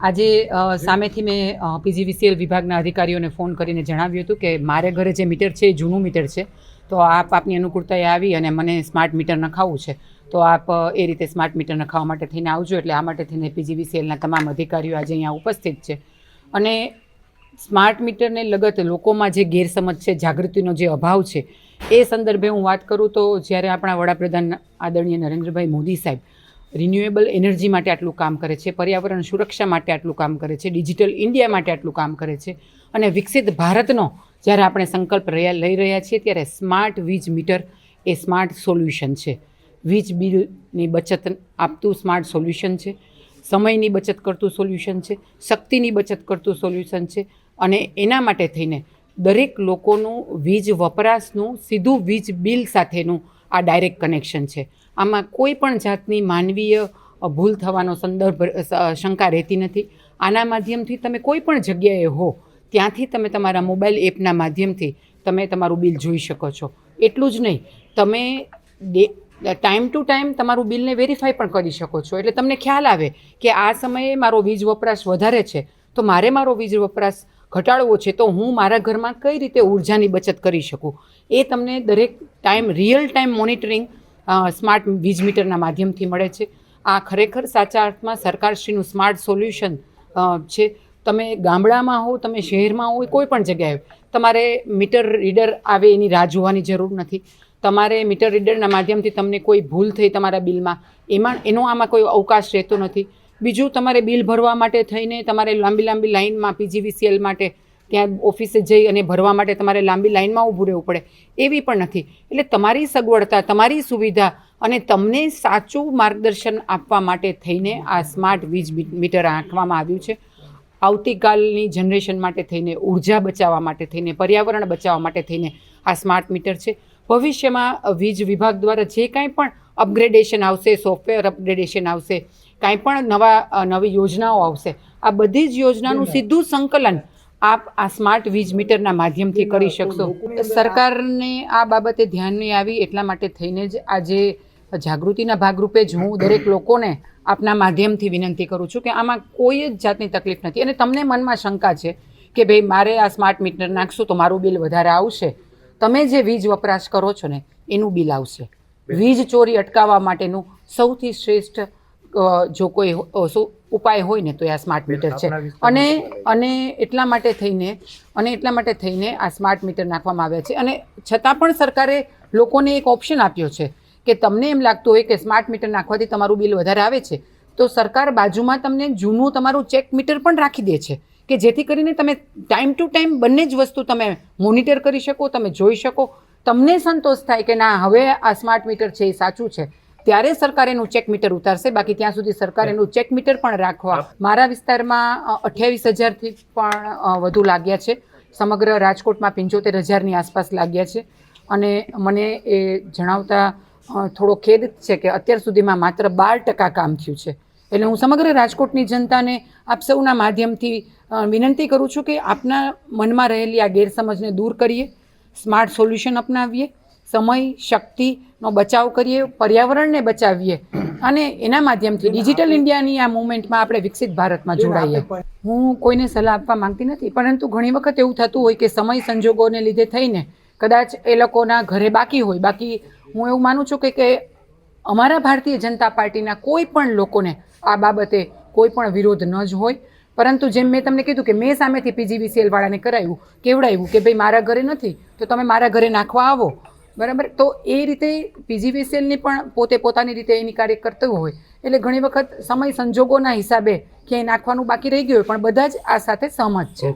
આજે સામેથી મેં પીજીવીસીએલ વિભાગના અધિકારીઓને ફોન કરીને જણાવ્યું હતું કે મારે ઘરે જે મીટર છે એ જૂનું મીટર છે. તો આપ આપની અનુકૂળતાએ આવી અને મને સ્માર્ટ મીટર નખાવવું છે. તો આપ એ રીતે સ્માર્ટ મીટર નખાવવા માટે થઈને આવજો એટલે આ માટે થઈને પીજીવીસીએલના તમામ અધિકારીઓ આજે અહીંયા ઉપસ્થિત છે. અને સ્માર્ટ મીટરને લગત લોકોમાં જે ગેરસમજ છે જાગૃતિનો જે અભાવ છે એ સંદર્ભે હું વાત કરું તો જ્યારે આપણા વડાપ્રધાન આદરણીય નરેન્દ્રભાઈ મોદી સાહેબ રિન્યુએબલ એનર્જી માટે આટલું કામ કરે છે, પર્યાવરણ સુરક્ષા માટે આટલું કામ કરે છે ડિજિટલ ઇન્ડિયા માટે આટલું કામ કરે છે અને વિકસિત ભારતનો જ્યારે આપણે સંકલ્પ રહ્યા, લઈ રહ્યા છીએ ત્યારે સ્માર્ટ વીજ મીટર એ સ્માર્ટ સોલ્યુશન છે. વીજ બિલની બચત આપતું સ્માર્ટ સોલ્યુશન છે, સમયની બચત કરતું સોલ્યુશન છે, શક્તિની બચત કરતું સોલ્યુશન છે અને એના માટે થઈને દરેક લોકોનું વીજ વપરાશનું સીધું વીજ બિલ સાથેનું આ ડાયરેક્ટ કનેક્શન છે. આમાં કોઈ પણ જાતની માનવીય ભૂલ થવાનો સંદર્ભ શંકા રહેતી નથી. આના માધ્યમથી તમે કોઈ પણ જગ્યાએ હો, ત્યાંથી તમે તમારા મોબાઈલ એપના માધ્યમથી તમે તમારું બિલ જોઈ શકો છો. એટલું જ નહીં, તમે ડે ટાઈમ ટુ ટાઈમ તમારું બિલને વેરીફાઈ પણ કરી શકો છો. એટલે તમને ખ્યાલ આવે કે આ સમયે મારો વીજ વપરાશ વધારે છે, તો મારે મારો વીજ વપરાશ ઘટાડવો છે, તો હું મારા ઘરમાં કઈ રીતે ઉર્જાની બચત કરી શકું? એ તમને દરેક time, real time monitoring smart વીજ મીટરના માધ્યમથી મળે છે. આ ખરેખર સાચા અર્થમાં સરકારશ્રીનું સ્માર્ટ સોલ્યુશન છે. તમે ગામડામાં હો તમે શહેરમાં હો કોઈ પણ જગ્યાએ તમારે મીટર રીડર આવે એની રાહ જોવાની જરૂર નથી. તમારે મીટર રીડરના માધ્યમથી તમને કોઈ ભૂલ થઈ તમારા બિલમાં, એમાં, એનો આમાં કોઈ અવકાશ રહેતો નથી. બીજું, તમારે બિલ ભરવા માટે થઈને તમારે લાંબી લાંબી લાઇનમાં પીજીવીસીએલ માટે ત્યાં ઓફિસે જઈ અને ભરવા માટે તમારે લાંબી લાઇનમાં ઊભું રહેવું પડે. એવી પણ નથી. એટલે તમારી સગવડતા તમારી સુવિધા અને તમને સાચું માર્ગદર્શન આપવા માટે થઈને આ સ્માર્ટ વીજ મીટર આંકવામાં આવ્યું છે. આવતીકાલની જનરેશન માટે થઈને ઊર્જા બચાવવા માટે થઈને પર્યાવરણ બચાવવા માટે થઈને આ સ્માર્ટ મીટર છે. ભવિષ્યમાં વીજ વિભાગ દ્વારા જે કાંઈ પણ અપગ્રેડેશન આવશે સોફ્ટવેર અપગ્રેડેશન આવશે કાંઈ પણ નવા નવી યોજનાઓ આવશે આ બધી જ યોજનાનું સીધું સંકલન આપ આ સ્માર્ટ વીજ મીટરના માધ્યમથી કરી શકશો. સરકારને આ બાબતે ધ્યાનને આવી એટલા માટે થઈને જ આજે જાગૃતિના ભાગરૂપે જ હું દરેક લોકોને આપના માધ્યમથી વિનંતી કરું છું કે આમાં કોઈ જ જાતની તકલીફ નથી. અને તમને મનમાં શંકા છે કે ભાઈ મારે આ સ્માર્ટ મીટર નાખશું તો મારું બિલ વધારે આવશે? તમે જે વીજ વપરાશ કરો છો ને એનું બિલ આવશે. વીજ ચોરી અટકાવવા માટેનું સૌથી શ્રેષ્ઠ જો કોઈ શું ઉપાય હોય ને તો એ આ સ્માર્ટ મીટર છે. અને અને એટલા માટે થઈને અને એટલા માટે થઈને આ સ્માર્ટ મીટર નાખવામાં આવ્યા છે. અને છતાં પણ સરકારે લોકોને એક ઓપ્શન આપ્યો છે કે તમને એમ લાગતું હોય કે સ્માર્ટ મીટર નાખવાથી તમારું બિલ વધારે આવે છે તો સરકાર બાજુમાં તમને જૂનું તમારું ચેક મીટર પણ રાખી દે છે કે જેથી કરીને તમે ટાઈમ ટુ ટાઈમ બંને જ વસ્તુ તમે મોનિટર કરી શકો તમે જોઈ શકો. તમને સંતોષ થાય કે ના હવે આ સ્માર્ટ મીટર છે એ સાચું છે. ત્યારે સરકાર એનું ચેક મીટર ઉતારશે બાકી ત્યાં સુધી સરકાર એનું ચેક મીટર પણ રાખવા મારા વિસ્તારમાં અઠ્યાવીસ હજારથી પણ વધુ લાગ્યા છે. સમગ્ર રાજકોટમાં પંચોતેર હજારની આસપાસ લાગ્યા છે. અને મને એ જણાવતા થોડો ખેદ છે કે અત્યાર સુધીમાં માત્ર બાર ટકા કામ થયું છે. એટલે હું સમગ્ર રાજકોટની જનતાને આપ સૌના માધ્યમથી વિનંતી કરું છું કે આપના મનમાં રહેલી આ ગેરસમજને દૂર કરીએ સ્માર્ટ સોલ્યુશન અપનાવીએ સમય શક્તિનો બચાવ કરીએ પર્યાવરણને બચાવીએ. અને એના માધ્યમથી ડિજિટલ ઇન્ડિયાની આ મુવમેન્ટમાં આપણે વિકસિત ભારતમાં જોડાઈએ. હું કોઈને સલાહ આપવા માંગતી નથી પરંતુ ઘણી વખત એવું થતું હોય કે સમય સંજોગોને લીધે થઈને કદાચ એ લોકોના ઘરે બાકી હોય. બાકી હું એવું માનું છું કે કે અમારા ભારતીય જનતા પાર્ટીના કોઈ પણ લોકોને આ બાબતે કોઈ પણ વિરોધ ન જ હોય. પરંતુ જેમ મેં તમને કીધું કે મેં સામેથી પીજીવીસીએલ વાળાને કરાવ્યું કેવડાવ્યું કે ભાઈ મારા ઘરે નથી તો તમે મારા ઘરે નાખવા આવો. બરાબર? તો એ રીતે પીજીવીસીએલની પણ પોતે પોતાની રીતે એની કાર્ય કરતું હોય. એટલે ઘણી વખત સમય સંજોગોના હિસાબે ક્યાંય નાખવાનું બાકી રહી ગયું હોય, પણ બધા જ આ સાથે સહમત છે.